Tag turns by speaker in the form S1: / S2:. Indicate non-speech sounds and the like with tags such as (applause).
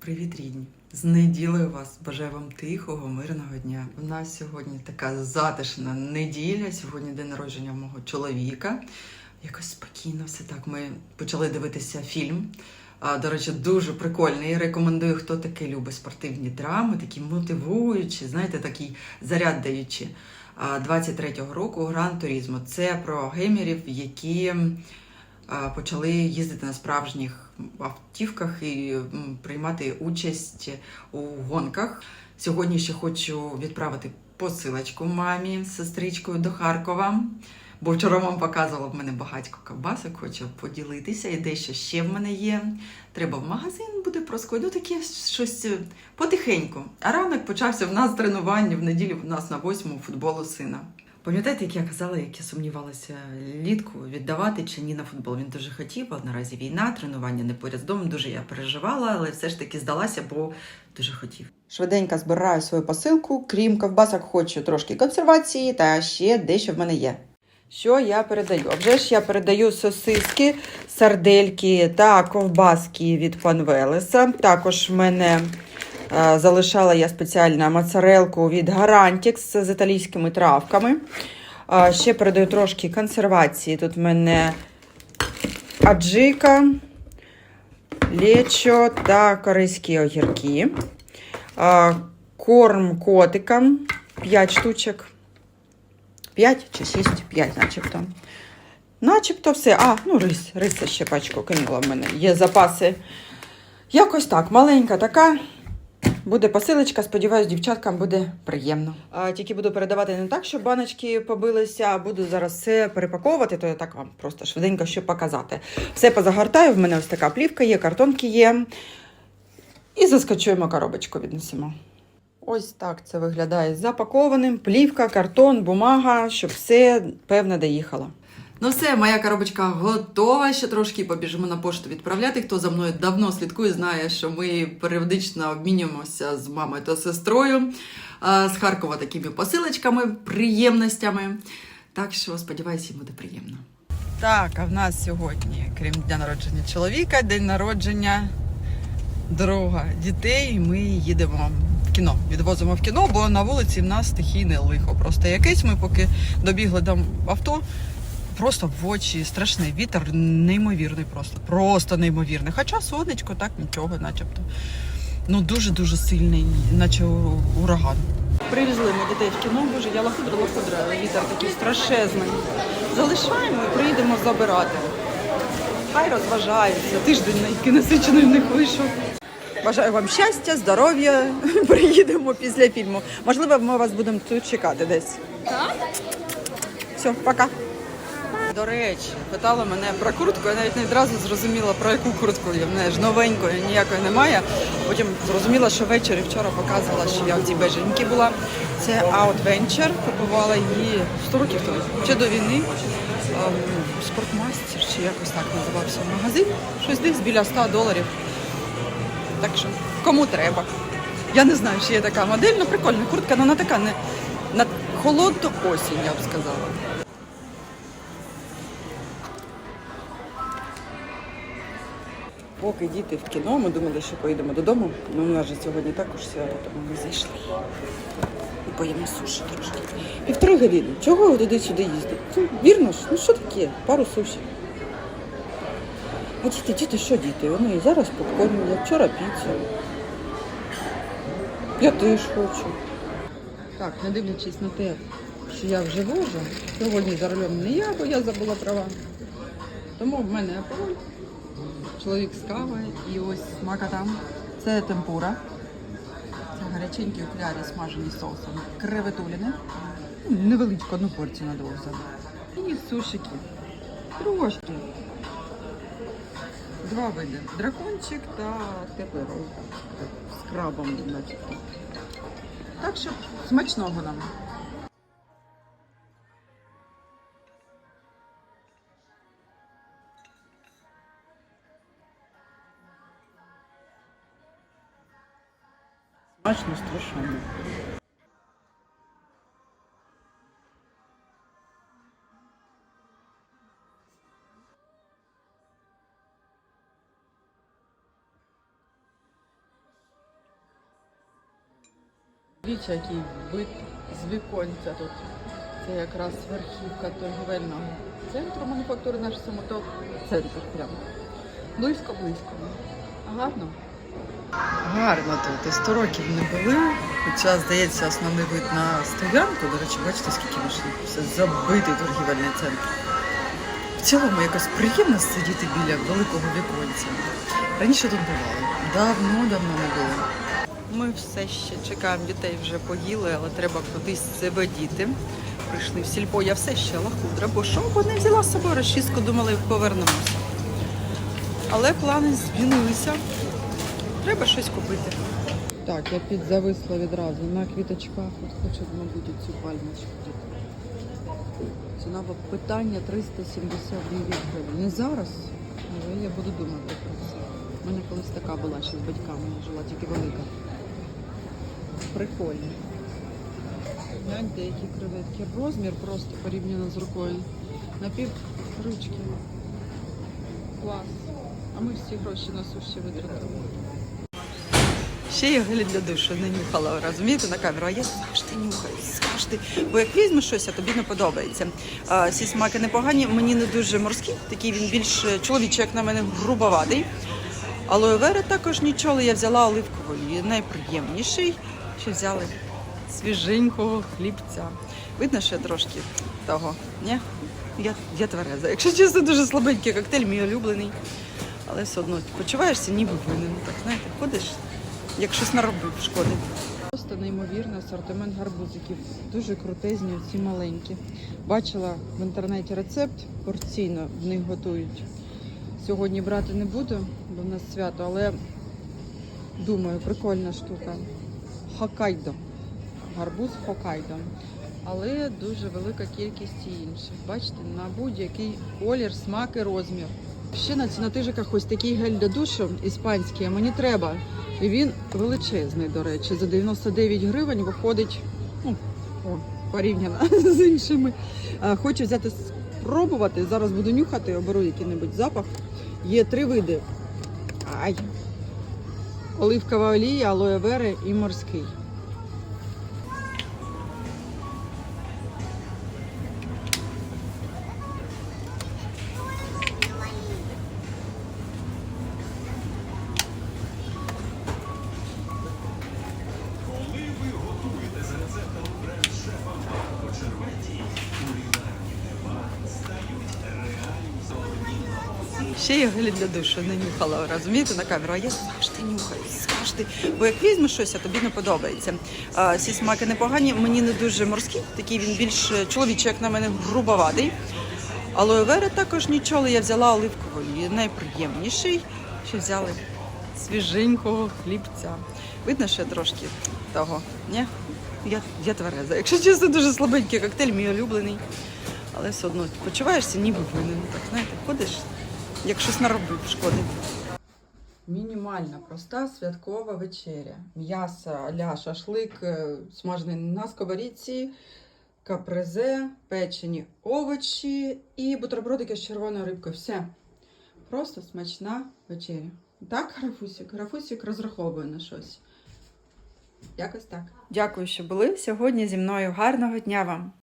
S1: Привіт, рідні! З неділею вас бажаю вам тихого, мирного дня. У нас сьогодні така затишна неділя. Сьогодні день народження мого чоловіка. Якось спокійно все так. Ми почали дивитися фільм. До речі, дуже прикольний. Рекомендую, хто таки любить спортивні драми, такі мотивуючі, знаєте, такий заряд даючі. А, 23-го року Гран Турізмо. Це про геймерів, які почали їздити на справжніх автівках і приймати участь у гонках. Сьогодні ще хочу відправити посилочку мамі з сестричкою до Харкова. Бо вчора вам показувала в мене багатько ковбасок, хочу поділитися, і дещо ще в мене є. Треба в магазин буде проскочити, ну таке щось е, потихеньку. А ранок почався в нас тренування в неділю в нас на восьму футболу сина. Пам'ятаєте, як я казала, як я сумнівалася літку віддавати чи ні на футбол? Він дуже хотів, а наразі війна, тренування не поряд з домом. Дуже я переживала, але все ж таки здалася, бо дуже хотів. Швиденько збираю свою посилку, крім ковбасок, хочу трошки консервації та ще дещо в мене є. Що я передаю? А вже ж я передаю сосиски, сардельки та ковбаски від Панвелеса. Також в мене залишала я спеціально моцарелку від Гарантікс з італійськими травками. Е, ще передаю трошки консервації. Тут в мене аджика, лечо та корейські огірки. Е, корм котикам 5 штучок. 5 чи 6, 5, начебто. Начебто все. А, ну рис, риса ще пачку кинула в мене. Є запаси. Якось так, маленька така. Буде посилочка, сподіваюсь, дівчаткам буде приємно. А, тільки буду передавати не так, щоб баночки побилися, а буду зараз все перепаковувати, то я так вам просто швиденько що показати. Все позагортаю, в мене ось така плівка є, картонки є. І заскочуємо коробочку, віднесемо. Ось так це виглядає запакованим. Плівка, картон, бумага, щоб все певно доїхало. Ну все, моя коробочка готова. Ще трошки побіжимо на пошту відправляти. Хто за мною давно слідкує, знає, що ми періодично обмінюємося з мамою та сестрою з Харкова такими посилочками, приємностями. Так що, сподіваюся, їм буде приємно. Так, а в нас сьогодні, крім дня народження чоловіка, день народження друга дітей. Ми їдемо в кіно. Відвозимо в кіно, бо на вулиці в нас стихійне лихо. Просто якесь ми поки добігли до авто. Просто в очі страшний вітер, неймовірний просто. Просто неймовірний. Хоча сонечко, так нічого, начебто. Ну дуже-дуже сильний, наче ураган. Привезли ми дітей в кіно, боже, я лахудра, лахудра, вітер такий страшезний. Залишаємо і приїдемо забирати. Хай розважаються. Тиждень який насичений в них вийшов. Бажаю вам щастя, здоров'я. (laughs) Приїдемо після фільму. Можливо, ми вас будемо тут чекати десь. Так? Все, пока. До речі, питала мене про куртку, я навіть не одразу зрозуміла, про яку куртку є. В мене ж новенької ніякої немає. Потім зрозуміла, що ввечері вчора показувала, що я в цій беженькі була. Це Outventure, купувала її 100 років тому, чи до війни. Ем, Спортмастер, чи якось так називався магазин. Щось десь біля 100 доларів. Так що, кому треба. Я не знаю, чи є така модель, ну прикольна куртка, але вона така не на холодну осінь, я б сказала. Поки діти в кіно, ми думали, що поїдемо додому. Ну, у нас же сьогодні також свято, тому ми зайшли. І поїмо суші трошки. Півтори години. Чого ви туди-сюди їздите? Вірно ж, ну що таке? Пару суші. А діти, діти, що діти? Вони і зараз попкорн, я вчора піцу. Я теж хочу. Так, не дивлячись на те, що я вже вожу, сьогодні за рулем не я, бо я забула права. Тому в мене апероль, чоловік з кавою і ось мака там. Це темпура. Це гаряченькі окулярі смажені соусом. Креветуліни. Невеличку одну порцію на двох. І сушики. Трошки. Два види. Дракончик та теплий. З крабом, начебто. Так що смачного нам. Смачно страшенно. Дивіться, який вид з віконця тут. Це якраз верхівка торгівельного центру мануфактури наш самоток. Центр прямо. Близько-близько. Гарно. Гарно тут. І 100 років не були. Хоча, здається, основний вид на стоянку. До речі, бачите, скільки машин. Все забитий торгівельний центр. В цілому якось приємно сидіти біля великого віконця. Раніше тут бували. Давно-давно не було. Ми все ще чекаємо дітей, вже поїли, але треба кудись себе діти. Прийшли в сільпо, я все ще лахудра, бо що бо не взяла з собою розчіску, думали, повернемося. Але плани змінилися. Треба щось купити. Так, я підзависла відразу на квіточках. От хочу, мабуть, цю пальмочку. Ціна питання 379 гривень. Не зараз, але я буду думати про це. У мене колись така була ще з батьками, я жила тільки велика. Прикольно. Гляньте, які креветки. Розмір просто порівняно з рукою. На пів ручки. Клас. А ми всі гроші на суші витратили. Ще я гелі для душу не нюхала, розумієте, на камеру. А я завжди нюхаю, завжди. Бо як візьмеш щось, а тобі не подобається. А, всі смаки непогані, мені не дуже морський, такий він більш чоловічий, як на мене, грубоватий. Алоe вера також нічого, я взяла оливкової, найприємніший. Ще взяли свіженького хлібця. Видно, я трошки того, ні? Я, я твереза. Якщо чесно, дуже слабенький коктейль, мій улюблений. Але все одно почуваєшся ніби винен. Так, знаєте, ходиш, як щось наробив шкоди. Просто неймовірний асортимент гарбузиків. Дуже крутезні, ці маленькі. Бачила в інтернеті рецепт, порційно в них готують. Сьогодні брати не буду, бо в нас свято, але думаю, прикольна штука. Хокайдо. Гарбуз Хокайдо. Але дуже велика кількість і інших. Бачите, на будь-який колір, смак і розмір. Ще на цінотижиках ось такий гель для душу іспанський, а мені треба. І він величезний, до речі. За 99 гривень виходить ну, о, порівняно (laughs) з іншими. Хочу взяти спробувати. Зараз буду нюхати, оберу який-небудь запах. Є три види. Ай. Оливкова олія, алоевери і морський. Ще я гелі для душу не нюхала, розумієте, на камеру. А я завжди нюхаю, завжди. Бо як візьмеш щось, а тобі не подобається. А, всі смаки непогані, мені не дуже морський, такий він більш е, чоловічий, як на мене, грубоватий. Алоe вера також нічого, я взяла оливкової, найприємніший. Ще взяли свіженького хлібця. Видно, що я трошки того, ні? Я, я твереза. Якщо чесно, дуже слабенький коктейль, мій улюблений. Але все одно почуваєшся ніби винен. Так, знаєте, ходиш, як щось наробив шкоди. Мінімальна, проста святкова вечеря. М'ясо ля шашлик, е, смажений на сковорідці, капрезе, печені овочі і бутербродики з червоною рибкою. Все. Просто смачна вечеря. Так, Графусік? Графусік розраховує на щось. Якось так. Дякую, що були сьогодні зі мною. Гарного дня вам!